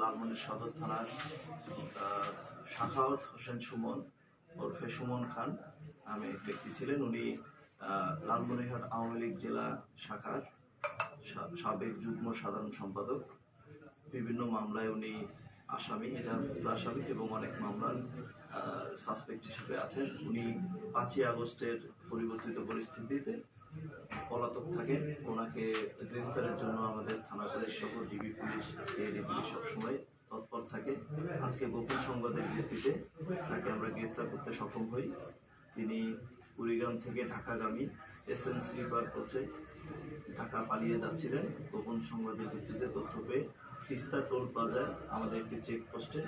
লালমনির সদর থানার আহ, শাখাওয়াত হোসেন সুমন ওরফে সুমন খান নামে এক ব্যক্তি ছিলেন। উনি লালমনিরহাট আওয়ামী লীগ জেলা শাখার সাবেক যুগ্ম সাধারণ সম্পাদক। বিভিন্ন মামলায় উনি আসামি এজাহারভুক্ত আসামি এবং অনেক মামলার সাসপেক্ট হিসেবে আছেন। উনি পাঁচই আগস্টের পরিবর্তিত পরিস্থিতিতে পলাতক থাকেন। ওনাকে পুলিশ সহ ডিবি পুলিশ সিআইডি পুলিশ সবসময় তৎপর থাকে। আজকে গোপন সংবাদের ভিত্তিতে তাকে আমরা গ্রেফতার করতে সক্ষম হই। তিনি কুড়িগ্রাম থেকে ঢাকাগামী এসএন স্লিপার কোচে ঢাকা পালিয়ে যাচ্ছিলেন। গোপন সংবাদের ভিত্তিতে তথ্য পেয়ে তিস্তা টোল প্লাজায় আমাদের একটি চেকপোস্টে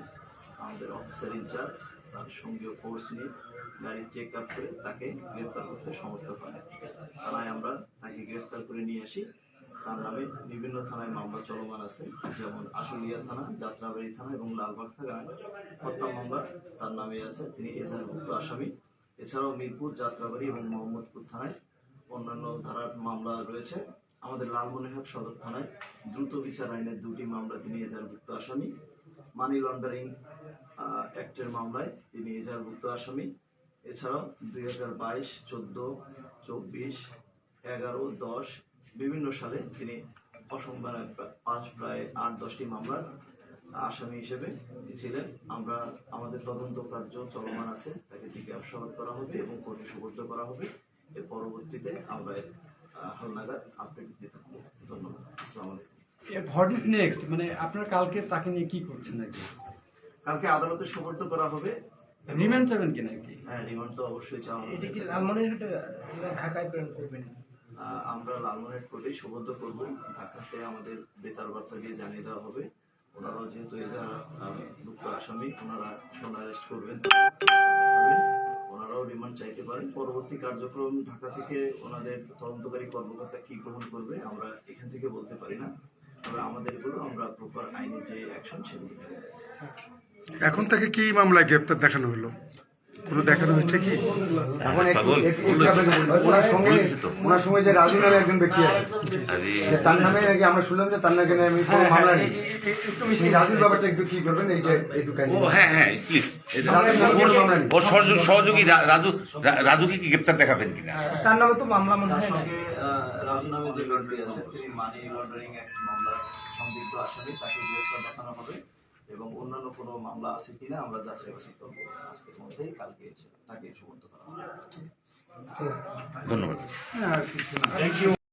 আমাদের অফিসার ইনচার্জ, তার সঙ্গীয় ফোর্স নিয়ে গাড়ি চেক আপ করে তাকে গ্রেফতার করতে সমর্থ হয়। থানায় আমরা তাকে গ্রেফতার করে নিয়ে আসি। তার নামে বিভিন্ন থানায় মামলা চলমান আছে, যেমন আশুলিয়া থানা, যাত্রাবাড়ি থানা এবং লালবাগ থানায় হত্যা মামলা তার নামে আছে, তিনি এজাহারভুক্ত আসামি। এছাড়াও মিরপুর, যাত্রাবাড়ি এবং মোহাম্মদপুর থানায় অন্যান্য ধারার মামলা রয়েছে। আমাদের লালমনিরহাট সদর থানায় দ্রুত বিচার আইনের দুটি মামলা তিনি এজাহারভুক্ত আসামি। মানি লন্ডারিং অ্যাক্টের মামলায় তিনি এজাহারভুক্ত আসামি। এছাড়াও দুই হাজার বাইশ, চোদ্দ, চব্বিশ, এগারো, দশ বিভিন্ন সালে তিনি অসংখ্য পাঁচ প্রায় আট দশটি মামলার আসামি হিসেবে ছিলেন। আমরা আমাদের তদন্ত কার্য চলমান আছে তাকে জিজ্ঞাসাবাদ করা হবে এবং কোর্টে সুপর্দ করা হবে। এর পরবর্তীতে আমরা এর, হালনাগাদ আপডেট দিতে থাকব। ধন্যবাদ। আসসালামু আলাইকুম। হোয়াট ইজ নেক্সট মানে আপনার কালকে তাকে নিয়ে কি করছেন নাকি? কালকে আদালতে সুপর্দ করা হবে রিমান্ড চাবেন কি নাকি? হ্যাঁ রিমান্ড তো অবশ্যই চাওয়া হবে। এটা কি লালমনিরহাটে ঢাকায় প্রেরণ করবেন? আমরা লালমনিরহাট কোর্টেই সুপর্দ করব। ঢাকাতে আমাদের বেতার বার্তা দিয়ে জানিয়ে দেওয়া হবে। ওনারাও যেহেতু এজা মুক্ত আসামি, ওনারা সোন অ্যারেস্ট করবেন। ওনারাও রিমান্ড চাইতে পারেন। পরবর্তী কার্যক্রম ঢাকা থেকে ওনাদের তদন্তকারী কর্মকর্তা কি গ্রহণ করবে, আমরা এখান থেকে বলতে পারি না। তবে আমাদের এগুলো আমরা প্রপার আইনি যে অ্যাকশন সেগুলো। এখন তাকে কি মামলায় গ্রেপ্তার দেখানো হলো? কোনো দেখানো হয়েছে কি? এখন ওনার সঙ্গে ওনার সঙ্গে যে রাজু নামে একজন ব্যক্তি আছে। তার নামে নাকি আমরা শুনলাম যে তার নাকি নামে কোনো মামলা নেই। সেই রাজুর ব্যাপারটা একটু কি করবেন? এই যে একটু কাজ হ্যাঁ হ্যাঁ প্লিজ ওর সহযোগী সহযোগী রাজু রাজুকে কি গ্রেপ্তার দেখাবেন কিনা? তার নামে তো মামলা মনে হয় রাজু নামে যে ব্যক্তি আছে তিনি মানি লন্ডারিং মামলার সংদিগ্ধ আসামি তাকে গ্রেফতার দেখানো হবে। এবং অন্যান্য কোনো মামলা আছে কিনা আমরা যাচাই বাছাই করব। আজকের মধ্যেই কালকে এসে তাকে সমর্থ করা হবে। ধন্যবাদ। হ্যাঁ।